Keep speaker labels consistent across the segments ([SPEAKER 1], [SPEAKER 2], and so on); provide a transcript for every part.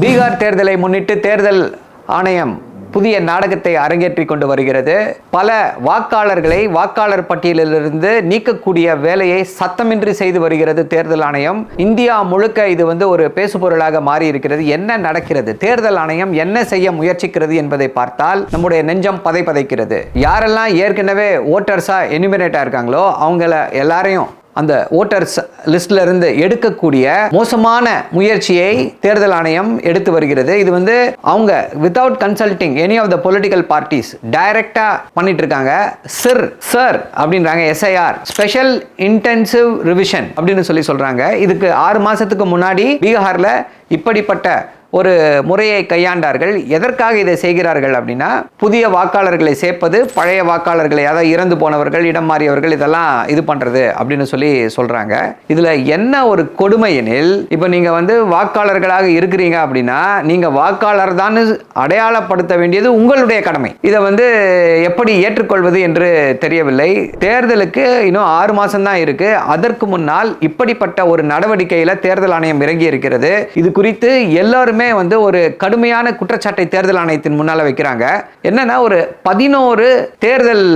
[SPEAKER 1] பீகார் தேர்தலை முன்னிட்டு தேர்தல் ஆணையம் புதிய நாடகத்தை அரங்கேற்றி கொண்டு வருகிறது. பல வாக்காளர்களை வாக்காளர் பட்டியலிலிருந்து நீக்கக்கூடிய வேலையை சத்தமின்றி செய்து வருகிறது தேர்தல் ஆணையம். இந்தியா முழுக்க இது வந்து ஒரு பேசுபொருளாக மாறி இருக்கிறது என்ன நடக்கிறது? தேர்தல் ஆணையம் என்ன செய்ய முயற்சிக்கிறது என்பதை பார்த்தால் நம்முடைய நெஞ்சம் பதை பதைக்கிறது யாரெல்லாம் ஏற்கனவே ஓட்டர்ஸா எனிமினேட் இருக்காங்களோ அவங்கள எல்லாரையும் அந்த ஓட்டர்ஸ் லிஸ்ட்லேருந்து எடுக்கக்கூடிய மோசமான முயற்சியை தேர்தல் ஆணையம் எடுத்து வருகிறது. இது வந்து அவங்க without consulting any of the political parties டைரக்டாக பண்ணிட்டு இருக்காங்க சிர் சர் அப்படின்றாங்க எஸ்ஐஆர் ஸ்பெஷல் இன்டென்சிவ் ரிவிஷன் அப்படின்னு சொல்லி சொல்கிறாங்க இதுக்கு ஆறு மாதத்துக்கு முன்னாடி பீகாரில் இப்படிப்பட்ட ஒரு முறையை கையாண்டார்கள். எதற்காக இதை செய்கிறார்கள் அப்படின்னா புதிய வாக்காளர்களை சேர்ப்பது பழைய வாக்காளர்களை அதாவது இறந்து போனவர்கள் இடம் மாறியவர்கள் இதெல்லாம் இது பண்ணுறது அப்படின்னு சொல்லி சொல்கிறாங்க இதில் என்ன ஒரு கொடுமை எனில் இப்போ நீங்கள் வந்து வாக்காளர்களாக இருக்கிறீங்க அப்படின்னா நீங்கள் வாக்காளர் தான் அடையாளப்படுத்த வேண்டியது உங்களுடைய கடமை. இதை வந்து எப்படி ஏற்றுக்கொள்வது என்று தெரியவில்லை. தேர்தலுக்கு இன்னும் ஆறு மாதம் தான் இருக்குது அதற்கு முன்னால் இப்படிப்பட்ட ஒரு நடவடிக்கையில் தேர்தல் ஆணையம் இறங்கி இருக்கிறது இது குறித்து எல்லாருமே வந்து ஒரு கடுமையான குற்றச்சாட்டை தேர்தல் ஆணையத்தின் முன்னால வைக்கிறாங்க. என்னன்னா ஒரு பதினோரு தேர்தல்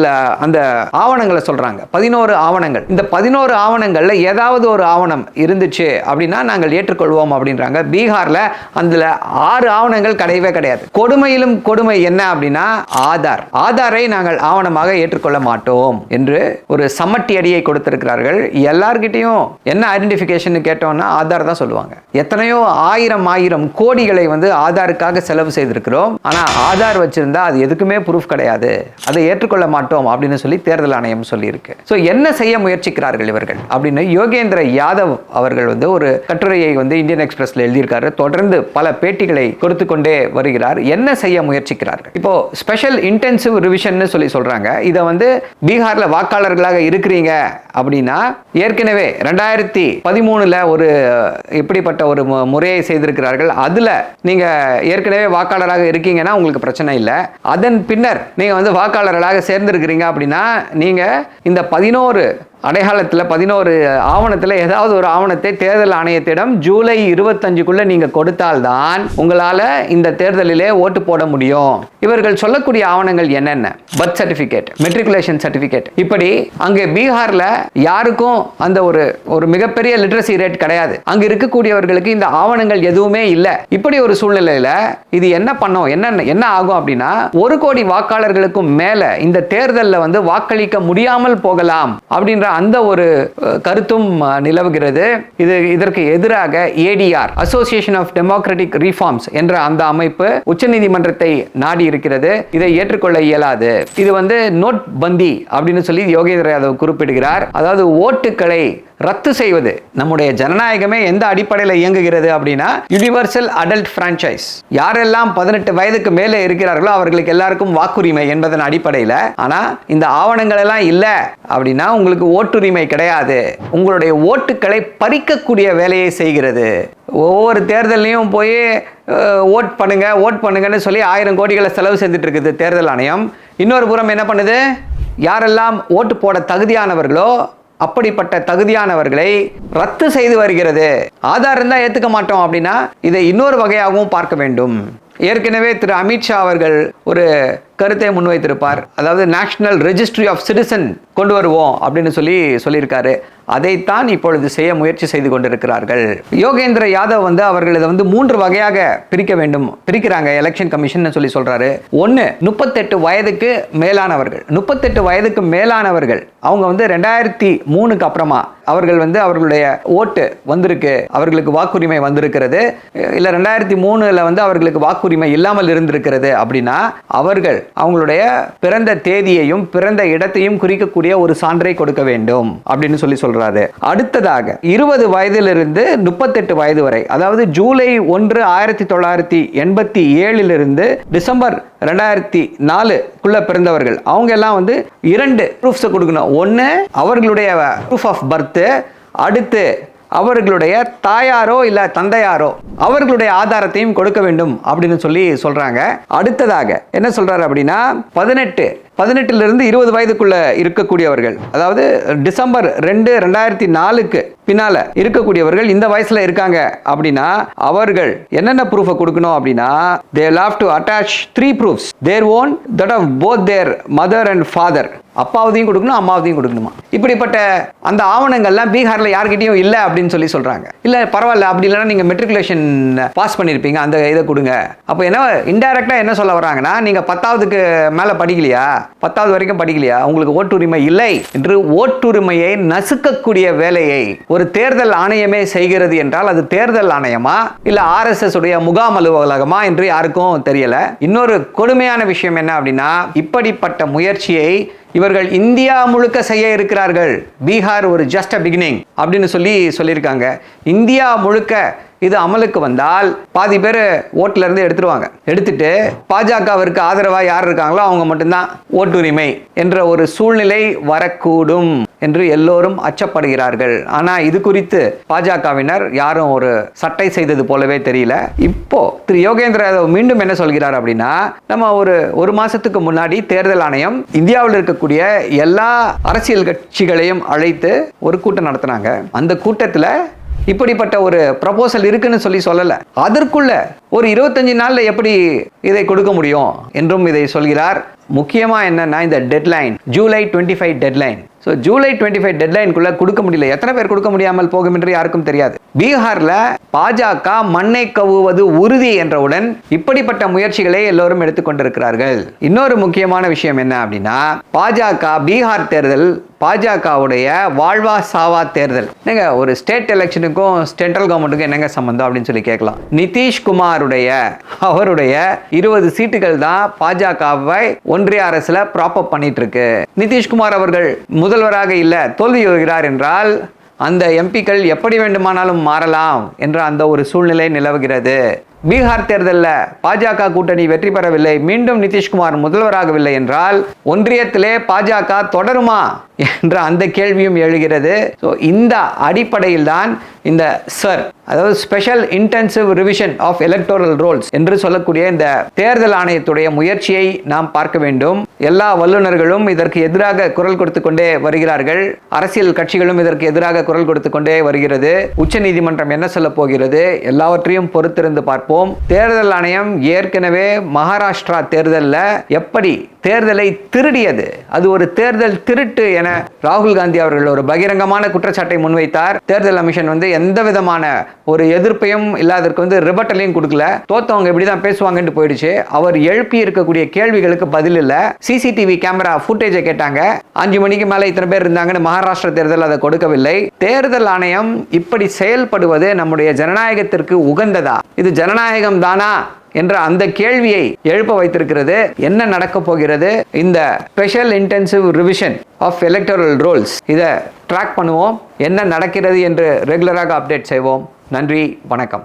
[SPEAKER 1] அந்த ஆவணங்களை சொல்றாங்க. பதினோரு ஆவணங்கள். இந்த பதினோரு ஆவணங்கள்ல ஏதாவது ஒரு ஆவணம் இருந்துச்சு அப்படின்னா நாங்கள் ஏற்றுக்கொள்வோம் அப்படின்றாங்க. பீகார்ல அதுல ஆறு ஆவணங்கள் கிடையவே கிடையாது. கொடுமையிலும் கொடுமை என்ன அப்படின்னா ஆதார். ஆதாரை நாங்கள் ஆவணமாக ஏற்றுக்கொள்ள மாட்டோம் என்று ஒரு சம்மட்டி அடியை கொடுத்திருக்கிறார்கள். எல்லார்கிட்டையும் என்ன ஐடென்டிஃபிகேஷன் கேட்டோம்னா ஆதார் தான் சொல்லுவாங்க. எத்தனையோ ஆயிரம் ஆயிரம் கோடி கோடிகளை வந்து ஆதாருக்காக செலவு செய்திருக்கிறோம். ஆனால் ஆதார் வச்சிருந்தா அது எதுக்குமே ப்ரூஃப் கிடையாது. அதை ஏற்றுக்கொள்ள மாட்டோம் அப்படின்னு சொல்லி தேர்தல் ஆணையம் சொல்லியிருக்கு. ஸோ என்ன செய்ய முயற்சிக்கிறார்கள் இவர்கள்? அப்படின்னு யோகேந்திர யாதவ் அவர்கள் வந்து ஒரு கட்டுரையை வந்து இந்தியன் எக்ஸ்பிரஸ்ல எழுதியிருக்காரு. தொடர்ந்து பல பேட்டிகளை கொடுத்து கொண்டே வருகிறார். என்ன செய்ய முயற்சிக்கிறார்கள்? இப்போ ஸ்பெஷல் இன்டென்சிவ் ரிவிஷன் சொல்லி சொல்றாங்க. இதை வந்து பீகார்ல வாக்காளர்களாக இருக்கிறீங்க அப்படின்னா ஏற்கனவே ரெண்டாயிரத்தி பதிமூணுல ஒரு இப்படிப்பட்ட ஒரு முறையை செய்திருக்கிறார்கள். அதுல நீங்க ஏற்கனவே வாக்காளராக இருக்கீங்கன்னா உங்களுக்கு பிரச்சனை இல்லை. அதன் பின்னர் நீங்க வந்து வாக்காளர்களாக சேர்ந்திருக்கிறீங்க அப்படின்னா நீங்க இந்த பதினோரு அடையாளத்தில் பதினோரு ஆவணத்தில் ஏதாவது ஒரு ஆவணத்தை தேர்தல் ஆணையத்திடம் ஜூலை இருபத்தஞ்சுக்குள்ளே நீங்கள் கொடுத்தால்தான் உங்களால் இந்த தேர்தலிலே ஓட்டு போட முடியும். இவர்கள் சொல்லக்கூடிய ஆவணங்கள் என்னென்ன? Birth certificate matriculation certificate. இப்படி அங்கே பீகாரில் யாருக்கும் அந்த ஒரு ஒரு மிகப்பெரிய லிட்ரஸி ரேட் கிடையாது. அங்கே இருக்கக்கூடியவர்களுக்கு இந்த ஆவணங்கள் எதுவுமே இல்லை. இப்படி ஒரு சூழ்நிலையில் இது என்ன பண்ணும்? என்ன என்ன ஆகும் அப்படின்னா ஒரு கோடி வாக்காளர்களுக்கும் மேலே இந்த தேர்தலில் வந்து வாக்களிக்க முடியாமல் போகலாம் அப்படின்ற அந்த ஒரு கருத்தும் நிலவுகிறது. இது இதற்கு எதிராக ADR association of democratic reforms என்ற அந்த அமைப்பு உச்சநீதிமன்றத்தை நாடி இருக்கிறது இதை ஏற்றுக்கொள்ள இயலாது. இது வந்து நோட் பந்தி அப்படின்னு சொல்லி யோகேந்திர யாதவ் குறிப்பிடுகிறார். அதாவது ஓட்டுகளை ரத்து செய்வது. நம்முடைய ஜனநாயகமே எந்த அடிப்படையில் இயங்குகிறது அப்படின்னா யூனிவர்சல் அடல்ட் பிரான்ச்சைஸ் யாரெல்லாம் பதினெட்டு வயதுக்கு மேலே இருக்கிறார்களோ அவர்களுக்கு எல்லாருக்கும் வாக்குரிமை என்பதன் அடிப்படையில் ஆனால் இந்த ஆவணங்கள் எல்லாம் இல்லை அப்படின்னா உங்களுக்கு ஓட்டுரிமை கிடையாது. உங்களுடைய ஓட்டுக்களை பறிக்கக்கூடிய வேலையை செய்கிறது. ஒவ்வொரு தேர்தல்லையும் போய் ஓட் பண்ணுங்க ஓட் பண்ணுங்கன்னு சொல்லி ஆயிரம் கோடிகளை செலவு செஞ்சுட்டு இருக்குது தேர்தல் ஆணையம். இன்னொரு புறம் என்ன பண்ணுது? யாரெல்லாம் ஓட்டு போட தகுதியானவர்களோ அப்படிப்பட்ட தகுதியானவர்களை ரத்து செய்து வருகிறது. ஆதார் இருந்தால் ஏற்றுக்க மாட்டோம் அப்படின்னா இதை இன்னொரு வகையாகவும் பார்க்க வேண்டும். ஏற்கனவே திரு அமித்ஷா அவர்கள் ஒரு கருத்தை முன்வைத்திருப்பார். அதாவது நேஷனல் ரெஜிஸ்ட்ரி ஆஃப் சிட்டிசன் கொண்டு வருவோம் அப்படின்னு சொல்லி சொல்லியிருக்காரு. அதைத்தான் இப்பொழுது செய்ய முயற்சி செய்து கொண்டிருக்கிறார்கள். யோகேந்திர யாதவ் வந்து அவர்கள் இதை வந்து மூன்று வகையாக பிரிக்க வேண்டும். பிரிக்கிறாங்க எலெக்ஷன் கமிஷன் சொல்லி சொல்றாரு. ஒன்று முப்பத்தெட்டு வயதுக்கு மேலானவர்கள். முப்பத்தெட்டு வயதுக்கு மேலானவர்கள். அவங்க வந்து ரெண்டாயிரத்தி மூணுக்கு அப்புறமா அவர்கள் வந்து அவர்களுடைய ஓட்டு வந்திருக்கு. அவர்களுக்கு வாக்குரிமை வந்திருக்கிறது. இல்லை ரெண்டாயிரத்தி மூணுல வந்து அவர்களுக்கு வாக்குரிமை இல்லாமல் இருந்திருக்கிறது அப்படின்னா அவர்கள் அவங்களுடைய பிறந்த தேதியையும் பிறந்த இடத்தையும் குறிக்கக்கூடிய ஒரு சான்றை கொடுக்க வேண்டும் அப்படின்னு சொல்லி சொல்றாரு. அடுத்ததாக இருபது வயதிலிருந்து முப்பத்தெட்டு வயது வரை அதாவது ஜூலை ஒன்று ஆயிரத்தி தொள்ளாயிரத்தி எண்பத்தி ஏழிலிருந்து டிசம்பர் ரெண்டாயிரத்தி நாலுக்குள்ள பிறந்தவர்கள் அவங்க எல்லாம் வந்து இரண்டு ப்ரூஃப்ஸை கொடுக்கணும். ஒன்று அவர்களுடைய ப்ரூஃப் ஆஃப் பர்த்து அடுத்து அவர்களுடைய தாயாரோ இல்ல தந்தையாரோ அவர்களுடைய ஆதாரத்தையும் கொடுக்க வேண்டும் அப்படின்னு சொல்லி சொல்றாங்க. அடுத்ததாக என்ன சொல்றாரு அப்படின்னா பதினெட்டு பதினெட்டிலிருந்து இருபது வயதுக்குள்ள இருக்கக்கூடியவர்கள் அதாவது டிசம்பர் ரெண்டு ரெண்டாயிரத்தி நாலுக்கு பின்னால இருக்கக்கூடியவர்கள் இந்த வயசுல இருக்காங்க அப்படின்னா அவர்கள் என்னென்ன ப்ரூஃபை கொடுக்கணும் அப்படின்னா they have to attach three proofs their own that of both their mother and father அப்பாவதையும் கொடுக்கணும் அம்மாவதையும் கொடுக்கணுமா? இப்படிப்பட்ட அந்த ஆவணங்கள்லாம் பீகார்ல யார்கிட்டையும் இல்லை அப்படின்னு சொல்லி சொல்றாங்க. இல்ல பரவாயில்ல அப்படி இல்லைன்னா நீங்க மெட்ரிகுலேஷன் பாஸ் பண்ணிருப்பீங்க அந்த இதை கொடுங்க. அப்போ என்ன இன்டைரக்டா என்ன சொல்ல வராங்கன்னா நீங்க பத்தாவதுக்கு மேல படிக்கலையா? பத்தாவது வரைக்கும் படிக்கலையா? உங்களுக்கு ஓட்டுரிமை இல்லை என்று ஓட்டுரிமையை நசுக்கக்கூடிய வேலையை ஒரு தேர்தல் ஆணையமே செய்கிறது என்றால் அது தேர்தல் ஆணையமா? இல்ல ஆர்எஸ்எஸ் உடைய முகாம் அலுவலகமா என்று யாருக்கும் தெரியல. இன்னொரு கொடுமையான விஷயம் என்ன அப்படின்னா இப்படிப்பட்ட முயற்சியை இவர்கள் இந்தியா முழுக்க செய்ய இருக்கிறார்கள். பீகார் ஒரு ஜஸ்ட் அ பிகினிங் அப்படின்னு சொல்லி சொல்லியிருக்காங்க. இந்தியா முழுக்க இது அமலுக்கு வந்தால் பாதி பேர் ஓட்டுல இருந்து எடுத்துருவாங்க. எடுத்துட்டு பாஜகவிற்கு ஆதரவா யார் இருக்காங்களோ அவங்க மட்டும்தான் ஓட்டுரிமை என்ற ஒரு சூழ்நிலை வரக்கூடும். என்று எல்லோரும் அச்சப்படுகிறார்கள். ஆனா இது குறித்து பாஜகவினர் யாரும் ஒரு சட்டை செய்தது போலவே தெரியல. இப்போ திரு யோகேந்திர யாதவ் மீண்டும் என்ன சொல்கிறார் அப்படின்னா நம்ம ஒரு ஒரு மாசத்துக்கு முன்னாடி தேர்தல் ஆணையம் இந்தியாவில் இருக்கக்கூடிய எல்லா அரசியல் கட்சிகளையும் அழைத்து ஒரு கூட்டம் நடத்தினாங்க. அந்த கூட்டத்தில் இப்படிப்பட்ட ஒரு ப்ரப்போசல் இருக்குன்னு சொல்லி சொல்லல. அதற்குள்ள ஒரு இருபத்தஞ்சு நாள்ல எப்படி இதை கொடுக்க முடியும் என்றும் இதை சொல்கிறார். முக்கியமா என்னன்னா இந்த deadline July twenty five deadline so July twenty five டெட்லைனுக்குள்ளே கொடுக்க முடியல. எத்தனை பேர் கொடுக்க முடியாமல் போகும் என்று யாருக்கும் தெரியாது. பீகாரில் பாஜக மண்ணை கவுவது உறுதி என்றவுடன் இப்படிப்பட்ட முயற்சிகளை எல்லோரும் எடுத்துக்கொண்டிருக்கிறார்கள். இன்னொரு முக்கியமான விஷயம் என்ன அப்படின்னா பாஜக பீகார் தேர்தல் பாஜகவுடைய வாழ்வா சாவா தேர்தல். என்னங்க ஒரு ஸ்டேட் எலெக்ஷனுக்கும் சென்ட்ரல் கவர்மெண்ட்டுக்கும் என்னங்க சம்பந்தம் அப்படின்னு சொல்லி கேட்கலாம். நிதிஷ்குமாருடைய அவருடைய இருபது சீட்டுகள் தான் பாஜகவை ஒன்றிய அரசுல ப்ராப்பப் பண்ணிட்டு இருக்கு. நிதிஷ்குமார் அவர்கள் முதல் முதல்வராக இல்லை தோல்வி வருகிறார் என்றால் அந்த எம்பிக்கள் எப்படி வேண்டுமானாலும் மாறலாம் என்ற அந்த ஒரு சூழ்நிலை நிலவுகிறது. பீகார் தேர்தலில் பாஜக கூட்டணி வெற்றி பெறவில்லை மீண்டும் நிதிஷ்குமார் முதல்வராகவில்லை என்றால் ஒன்றியத்திலே பாஜக தொடருமா என்ற அந்த கேள்வியும் எழுகிறது. ஸோ இந்த அடிப்படையில் தான் இந்த சர் அதாவது special intensive revision of electoral rolls என்று சொல்லக்கூடிய இந்த தேர்தல் ஆணையத்துடைய முயற்சியை நாம் பார்க்க வேண்டும். எல்லா வல்லுநர்களும் இதற்கு எதிராக குரல் கொடுத்து கொண்டே வருகிறார்கள். அரசியல் கட்சிகளும் இதற்கு எதிராக குரல் கொடுத்து கொண்டே வருகிறது. உச்சநீதிமன்றம் என்ன சொல்ல போகிறது? எல்லாவற்றையும் பொறுத்திருந்து பார்ப்போம். தேர்தல் ஆணையம் ஏற்கனவே மகாராஷ்டிரா தேர்தலில் எப்படி தேர்தலை திருடியது? அது ஒரு தேர்தல் திருட்டு என ராகுல் காந்தி அவர்கள் ஒரு பகிரங்கமான குற்றச்சாட்டை முன்வைத்தார். தேர்தல் கமிஷன் வந்து எந்த விதமான ஒரு எதிர்ப்பையும் இல்லாதற்கு வந்து ரிபட்டலையும் கொடுக்கல. தோத்தவங்க இப்படிதான் பேசுவாங்கன்னு போயிடுச்சு. அவர் எழுப்பி இருக்கக்கூடிய கேள்விகளுக்கு பதில் இல்லை. சிசிடிவி கேமரா ஃபுட்டேஜை கேட்டாங்க. அஞ்சு மணிக்கு மேலே இத்தனை பேர் இருந்தாங்கன்னு மகாராஷ்டிர தேர்தல் அதை கொடுக்கவில்லை. தேர்தல் ஆணையம் இப்படி செயல்படுவது நம்முடைய ஜனநாயகத்திற்கு உகந்ததா? இது ஜனநாயகம் தானா? என்ற அந்த கேள்வியை எழுப்ப வைத்திருக்கிறது. என்ன நடக்க போகிறது? இந்த special intensive revision of electoral rolls இதை ட்ராக் பண்ணுவோம். என்ன நடக்கிறது என்று ரெகுலராக அப்டேட் செய்வோம். நன்றி வணக்கம்.